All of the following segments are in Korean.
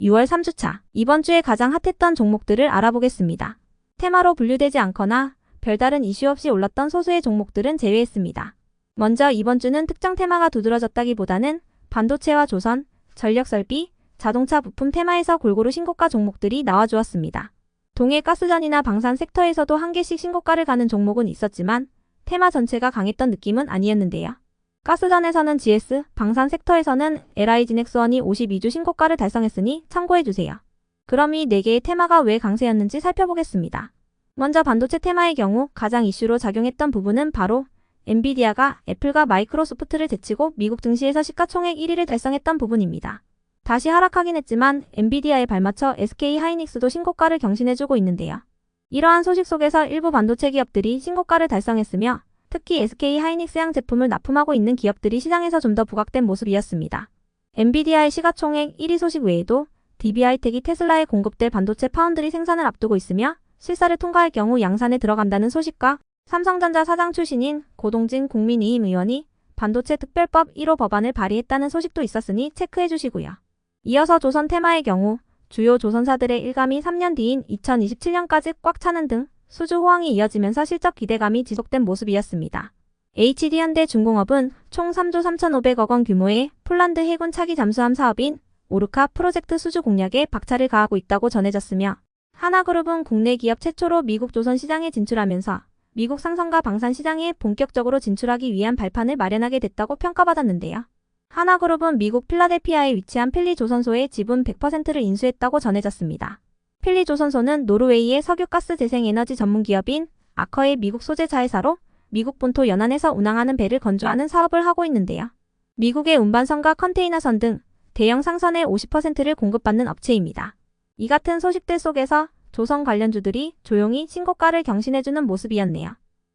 6월 3주차. 이번 주에 가장 핫했던 종목들을 알아보겠습니다. 테마로 분류되지 않거나 별다른 이슈 없이 올랐던 소수의 종목들은 제외했습니다. 먼저 이번 주는 특정 테마가 두드러졌다기보다는 반도체와 조선, 전력설비, 자동차 부품 테마에서 골고루 신고가 종목들이 나와주었습니다. 동해 가스전이나 방산 섹터에서도 한 개씩 신고가를 가는 종목은 있었지만 테마 전체가 강했던 느낌은 아니었는데요. 가스전에서는 GS, 방산 섹터에서는 LI진엑스원이 52주 신고가를 달성했으니 참고해주세요. 그럼 이 4개의 테마가 왜 강세였는지 살펴보겠습니다. 먼저 반도체 테마의 경우 가장 이슈로 작용했던 부분은 바로 엔비디아가 애플과 마이크로소프트를 제치고 미국 증시에서 시가총액 1위를 달성했던 부분입니다. 다시 하락하긴 했지만 엔비디아에 발맞춰 SK 하이닉스도 신고가를 경신해주고 있는데요. 이러한 소식 속에서 일부 반도체 기업들이 신고가를 달성했으며 특히 SK 하이닉스향 제품을 납품하고 있는 기업들이 시장에서 좀 더 부각된 모습이었습니다. 엔비디아의 시가총액 1위 소식 외에도 DB하이텍이 테슬라에 공급될 반도체 파운드리 생산을 앞두고 있으며 실사를 통과할 경우 양산에 들어간다는 소식과 삼성전자 사장 출신인 고동진 국민의힘 의원이 반도체 특별법 1호 법안을 발의했다는 소식도 있었으니 체크해 주시고요. 이어서 조선 테마의 경우 주요 조선사들의 일감이 3년 뒤인 2027년까지 꽉 차는 등 수주 호황이 이어지면서 실적 기대감이 지속된 모습이었습니다. HD현대 중공업은 총 3조 3,500억 원 규모의 폴란드 해군 차기 잠수함 사업인 오르카 프로젝트 수주 공략에 박차를 가하고 있다고 전해졌으며 하나그룹은 국내 기업 최초로 미국 조선 시장에 진출하면서 미국 상선과 방산 시장에 본격적으로 진출하기 위한 발판을 마련하게 됐다고 평가받았는데요. 하나그룹은 미국 필라델피아에 위치한 필리 조선소의 지분 100%를 인수했다고 전해졌습니다. 필리조선소는 노르웨이의 석유가스 재생에너지 전문 기업인 아커의 미국 소재 자회사로 미국 본토 연안에서 운항하는 배를 건조하는 사업을 하고 있는데요. 미국의 운반선과 컨테이너선 등 대형 상선의 50%를 공급받는 업체입니다. 이 같은 소식들 속에서 조선 관련주들이 조용히 신고가를 경신해주는 모습이었네요.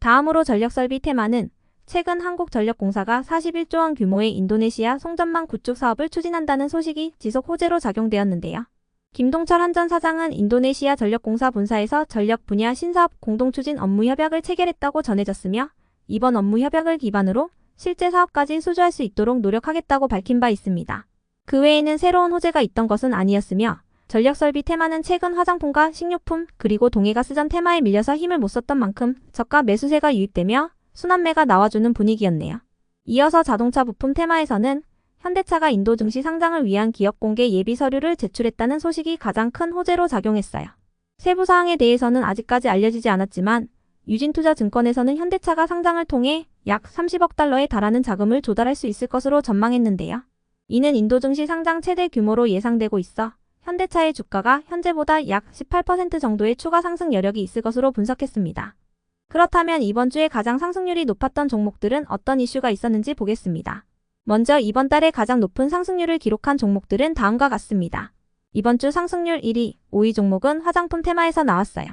다음으로 전력설비 테마는 최근 한국전력공사가 41조 원 규모의 인도네시아 송전망 구축 사업을 추진한다는 소식이 지속 호재로 작용되었는데요. 김동철 한전 사장은 인도네시아 전력공사 본사에서 전력 분야 신사업 공동추진 업무 협약을 체결했다고 전해졌으며 이번 업무 협약을 기반으로 실제 사업까지 수주할 수 있도록 노력하겠다고 밝힌 바 있습니다. 그 외에는 새로운 호재가 있던 것은 아니었으며 전력설비 테마는 최근 화장품과 식료품 그리고 동해가스전 테마에 밀려서 힘을 못 썼던 만큼 저가 매수세가 유입되며 순환매가 나와주는 분위기였네요. 이어서 자동차 부품 테마에서는 현대차가 인도 증시 상장을 위한 기업 공개 예비 서류를 제출했다는 소식이 가장 큰 호재로 작용했어요. 세부 사항에 대해서는 아직까지 알려지지 않았지만 유진투자증권에서는 현대차가 상장을 통해 약 30억 달러에 달하는 자금을 조달할 수 있을 것으로 전망했는데요. 이는 인도 증시 상장 최대 규모로 예상되고 있어 현대차의 주가가 현재보다 약 18% 정도의 추가 상승 여력이 있을 것으로 분석했습니다. 그렇다면 이번 주에 가장 상승률이 높았던 종목들은 어떤 이슈가 있었는지 보겠습니다. 먼저 이번 달에 가장 높은 상승률을 기록한 종목들은 다음과 같습니다. 이번 주 상승률 1위, 5위 종목은 화장품 테마에서 나왔어요.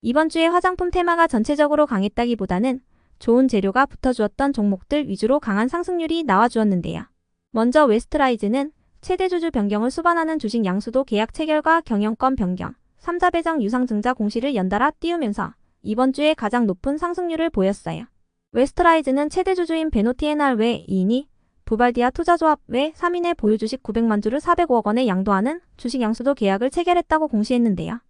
이번 주에 화장품 테마가 전체적으로 강했다기보다는 좋은 재료가 붙어주었던 종목들 위주로 강한 상승률이 나와주었는데요. 먼저 웨스트라이즈는 최대 주주 변경을 수반하는 주식 양수도 계약 체결과 경영권 변경, 3자 배정 유상증자 공시를 연달아 띄우면서 이번 주에 가장 높은 상승률을 보였어요. 웨스트라이즈는 최대 주주인 베노티에날 외 2인이 부발디아 투자조합 외 3인의 보유 주식 900만 주를 405억 원에 양도하는 주식 양수도 계약을 체결했다고 공시했는데요.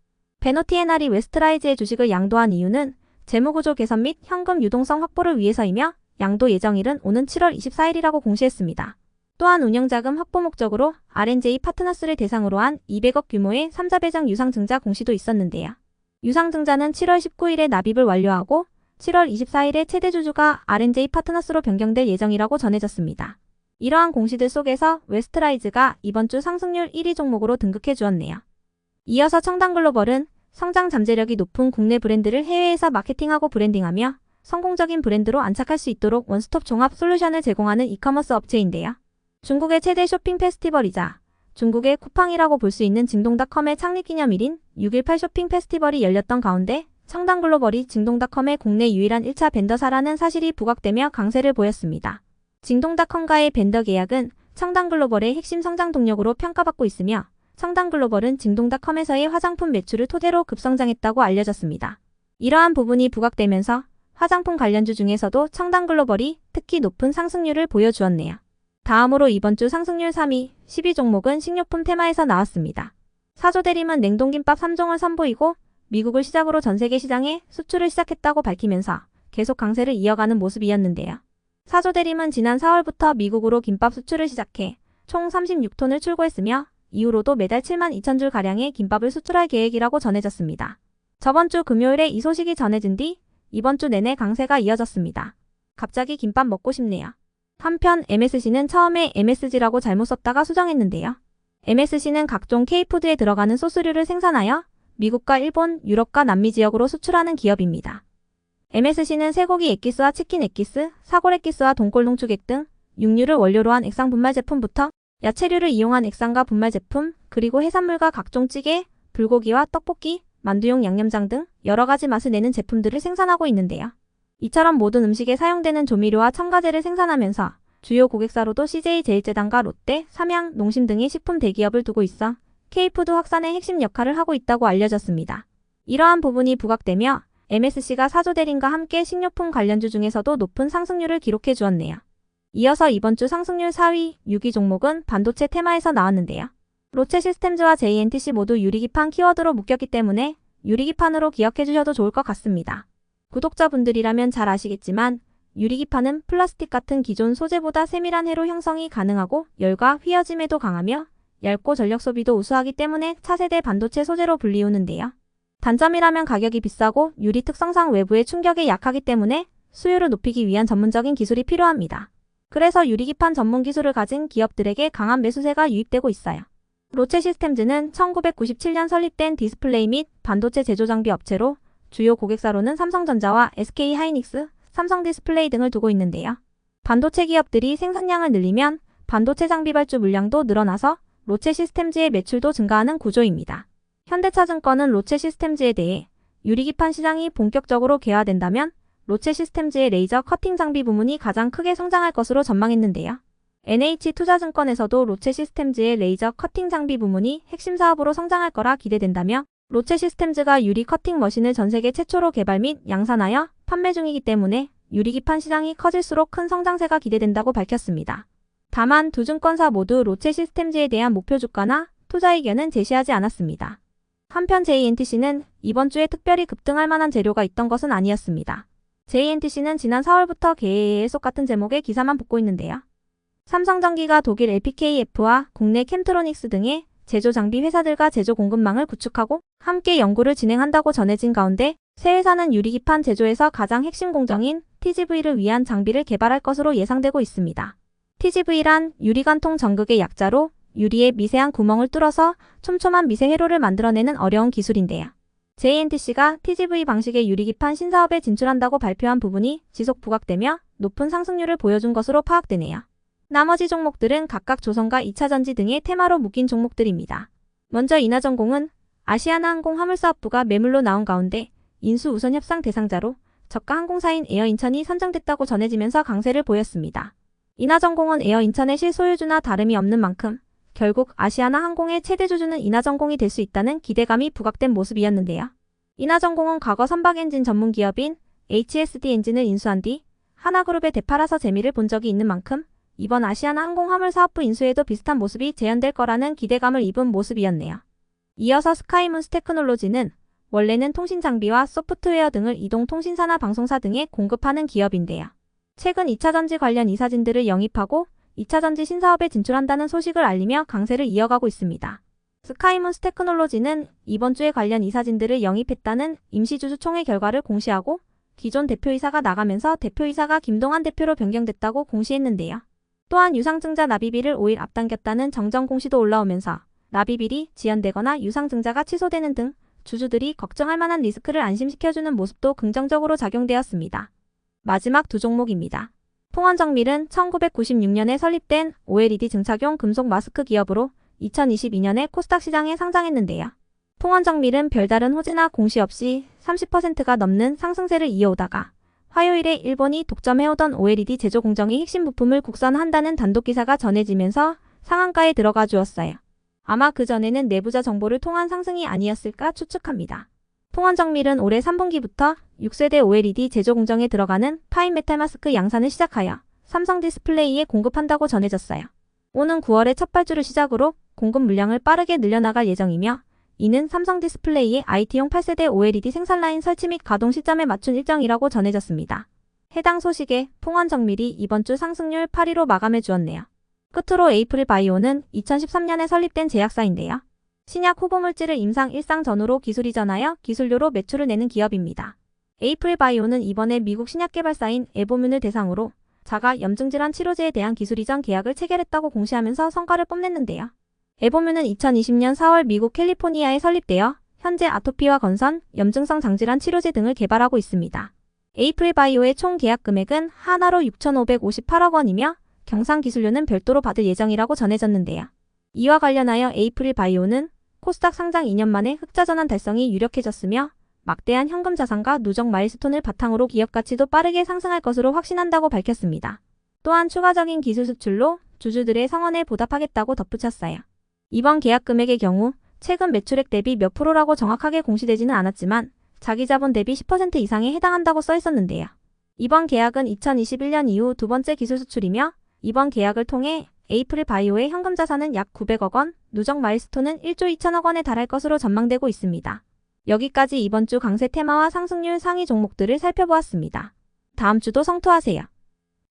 베노티에날이 웨스트라이즈의 주식을 양도한 이유는 재무구조 개선 및 현금 유동성 확보를 위해서이며 양도 예정일은 오는 7월 24일이라고 공시했습니다. 또한 운영자금 확보 목적으로 R&J 파트너스를 대상으로 한 200억 규모의 3자 배정 유상증자 공시도 있었는데요. 유상증자는 7월 19일에 납입을 완료하고 7월 24일에 최대 주주가 R&J 파트너스로 변경될 예정이라고 전해졌습니다. 이러한 공시들 속에서 웨스트라이즈가 이번 주 상승률 1위 종목으로 등극해 주었네요. 이어서 청담글로벌은 성장 잠재력이 높은 국내 브랜드를 해외에서 마케팅하고 브랜딩하며 성공적인 브랜드로 안착할 수 있도록 원스톱 종합 솔루션을 제공하는 이커머스 업체인데요. 중국의 최대 쇼핑 페스티벌이자 중국의 쿠팡이라고 볼 수 있는 징동닷컴의 창립 기념일인 6.18 쇼핑 페스티벌이 열렸던 가운데 청담글로벌이 징동닷컴의 국내 유일한 1차 벤더사라는 사실이 부각되며 강세를 보였습니다. 징동닷컴과의 벤더 계약은 청담 글로벌의 핵심 성장 동력으로 평가받고 있으며 청담 글로벌은 징동닷컴에서의 화장품 매출을 토대로 급성장했다고 알려졌습니다. 이러한 부분이 부각되면서 화장품 관련주 중에서도 청담 글로벌이 특히 높은 상승률을 보여주었네요. 다음으로 이번 주 상승률 3위, 10위 종목은 식료품 테마에서 나왔습니다. 사조대림은 냉동김밥 3종을 선보이고 미국을 시작으로 전 세계 시장에 수출을 시작했다고 밝히면서 계속 강세를 이어가는 모습이었는데요. 사조대림은 지난 4월부터 미국으로 김밥 수출을 시작해 총 36톤을 출고했으며 이후로도 매달 7만 2천 줄 가량의 김밥을 수출할 계획이라고 전해졌습니다. 저번 주 금요일에 이 소식이 전해진 뒤 이번 주 내내 강세가 이어졌습니다. 갑자기 김밥 먹고 싶네요. 한편 MSC는 처음에 MSG라고 잘못 썼다가 수정했는데요. MSC는 각종 K푸드에 들어가는 소스류를 생산하여 미국과 일본, 유럽과 남미 지역으로 수출하는 기업입니다. MSC는 쇠고기 엑기스와 치킨 엑기스, 사골 엑기스와 동골 농축액 등 육류를 원료로 한 액상 분말 제품부터 야채류를 이용한 액상과 분말 제품, 그리고 해산물과 각종 찌개, 불고기와 떡볶이, 만두용 양념장 등 여러 가지 맛을 내는 제품들을 생산하고 있는데요. 이처럼 모든 음식에 사용되는 조미료와 첨가제를 생산하면서 주요 고객사로도 CJ 제일제당과 롯데, 삼양, 농심 등의 식품 대기업을 두고 있어 K푸드 확산의 핵심 역할을 하고 있다고 알려졌습니다. 이러한 부분이 부각되며 MSC가 사조대림과 함께 식료품 관련주 중에서도 높은 상승률을 기록해 주었네요. 이어서 이번 주 상승률 4위, 6위 종목은 반도체 테마에서 나왔는데요. 로체 시스템즈와 JNTC 모두 유리기판 키워드로 묶였기 때문에 유리기판으로 기억해 주셔도 좋을 것 같습니다. 구독자분들이라면 잘 아시겠지만 유리기판은 플라스틱 같은 기존 소재보다 세밀한 회로 형성이 가능하고 열과 휘어짐에도 강하며 얇고 전력 소비도 우수하기 때문에 차세대 반도체 소재로 불리우는데요. 단점이라면 가격이 비싸고 유리 특성상 외부의 충격에 약하기 때문에 수요를 높이기 위한 전문적인 기술이 필요합니다. 그래서 유리기판 전문 기술을 가진 기업들에게 강한 매수세가 유입되고 있어요. 로체 시스템즈는 1997년 설립된 디스플레이 및 반도체 제조 장비 업체로 주요 고객사로는 삼성전자와 SK 하이닉스, 삼성 디스플레이 등을 두고 있는데요. 반도체 기업들이 생산량을 늘리면 반도체 장비 발주 물량도 늘어나서 로체 시스템즈의 매출도 증가하는 구조입니다. 현대차증권은 로체 시스템즈에 대해 유리기판 시장이 본격적으로 개화된다면 로체 시스템즈의 레이저 커팅 장비 부문이 가장 크게 성장할 것으로 전망했는데요. NH투자증권에서도 로체 시스템즈의 레이저 커팅 장비 부문이 핵심 사업으로 성장할 거라 기대된다며 로체 시스템즈가 유리 커팅 머신을 전 세계 최초로 개발 및 양산하여 판매 중이기 때문에 유리기판 시장이 커질수록 큰 성장세가 기대된다고 밝혔습니다. 다만 두 증권사 모두 로체 시스템즈에 대한 목표 주가나 투자 의견은 제시하지 않았습니다. 한편 JNTC는 이번 주에 특별히 급등할 만한 재료가 있던 것은 아니었습니다. JNTC는 지난 4월부터 개의 속 같은 제목의 기사만 붙고 있는데요. 삼성전기가 독일 LPKF와 국내 캠트로닉스 등의 제조 장비 회사들과 제조 공급망을 구축하고 함께 연구를 진행한다고 전해진 가운데 새 회사는 유리기판 제조에서 가장 핵심 공정인 TGV를 위한 장비를 개발할 것으로 예상되고 있습니다. TGV란 유리관통 전극의 약자로 유리에 미세한 구멍을 뚫어서 촘촘한 미세 회로를 만들어내는 어려운 기술인데요. JNTC가 TGV 방식의 유리기판 신사업에 진출한다고 발표한 부분이 지속 부각되며 높은 상승률을 보여준 것으로 파악되네요. 나머지 종목들은 각각 조선과 2차전지 등의 테마로 묶인 종목들입니다. 먼저 인하전공은 아시아나항공 화물사업부가 매물로 나온 가운데 인수 우선 협상 대상자로 저가 항공사인 에어인천이 선정됐다고 전해지면서 강세를 보였습니다. 인하전공은 에어인천의 실소유주나 다름이 없는 만큼 결국 아시아나 항공의 최대 주주는 인하전공이 될 수 있다는 기대감이 부각된 모습이었는데요. 인하전공은 과거 선박 엔진 전문 기업인 HSD 엔진을 인수한 뒤 하나그룹에 되팔아서 재미를 본 적이 있는 만큼 이번 아시아나 항공 화물 사업부 인수에도 비슷한 모습이 재현될 거라는 기대감을 입은 모습이었네요. 이어서 스카이문스 테크놀로지는 원래는 통신 장비와 소프트웨어 등을 이동 통신사나 방송사 등에 공급하는 기업인데요. 최근 2차 전지 관련 이사진들을 영입하고 2차 전지 신사업에 진출한다는 소식을 알리며 강세를 이어가고 있습니다. 스카이문스 테크놀로지는 이번 주에 관련 이사진들을 영입했다는 임시주주 총회 결과를 공시하고 기존 대표이사가 나가면서 대표이사가 김동환 대표로 변경됐다고 공시했는데요. 또한 유상증자 납입일을 5일 앞당겼다는 정정 공시도 올라오면서 납입일이 지연되거나 유상증자가 취소되는 등 주주들이 걱정할 만한 리스크를 안심시켜주는 모습도 긍정적으로 작용되었습니다. 마지막 두 종목입니다. 통원정밀은 1996년에 설립된 OLED 증착용 금속 마스크 기업으로 2022년에 코스닥 시장에 상장했는데요. 통원정밀은 별다른 호재나 공시 없이 30%가 넘는 상승세를 이어오다가 화요일에 일본이 독점해오던 OLED 제조 공정의 핵심 부품을 국산한다는 단독 기사가 전해지면서 상한가에 들어가 주었어요. 아마 그전에는 내부자 정보를 통한 상승이 아니었을까 추측합니다. 통원정밀은 올해 3분기부터 6세대 OLED 제조 공정에 들어가는 파인 메탈 마스크 양산을 시작하여 삼성 디스플레이에 공급한다고 전해졌어요. 오는 9월에 첫 발주를 시작으로 공급 물량을 빠르게 늘려나갈 예정이며 이는 삼성 디스플레이의 IT용 8세대 OLED 생산 라인 설치 및 가동 시점에 맞춘 일정이라고 전해졌습니다. 해당 소식에 풍원 정밀이 이번 주 상승률 8위로 마감해 주었네요. 끝으로 에이프릴 바이오는 2013년에 설립된 제약사인데요. 신약 후보 물질을 임상 일상 전후로 기술 이전하여 기술료로 매출을 내는 기업입니다. 에이프릴 바이오는 이번에 미국 신약 개발사인 에보뮌을 대상으로 자가 염증 질환 치료제에 대한 기술 이전 계약을 체결했다고 공시하면서 성과를 뽐냈는데요. 에보뮌은 2020년 4월 미국 캘리포니아에 설립되어 현재 아토피와 건선, 염증성 장질환 치료제 등을 개발하고 있습니다. 에이프릴 바이오의 총 계약 금액은 하나로 6,558억 원이며 경상 기술료는 별도로 받을 예정이라고 전해졌는데요. 이와 관련하여 에이프릴 바이오는 코스닥 상장 2년 만에 흑자 전환 달성이 유력해졌으며 막대한 현금 자산과 누적 마일스톤을 바탕으로 기업 가치도 빠르게 상승할 것으로 확신한다고 밝혔습니다. 또한 추가적인 기술 수출로 주주들의 성원에 보답하겠다고 덧붙였어요. 이번 계약 금액의 경우 최근 매출액 대비 몇 프로라고 정확하게 공시되지는 않았지만 자기 자본 대비 10% 이상에 해당한다고 써 있었는데요. 이번 계약은 2021년 이후 두 번째 기술 수출이며 이번 계약을 통해 에이프릴 바이오의 현금 자산은 약 900억 원, 누적 마일스톤은 1조 2천억 원에 달할 것으로 전망되고 있습니다. 여기까지 이번 주 강세 테마와 상승률 상위 종목들을 살펴보았습니다. 다음 주도 성투하세요.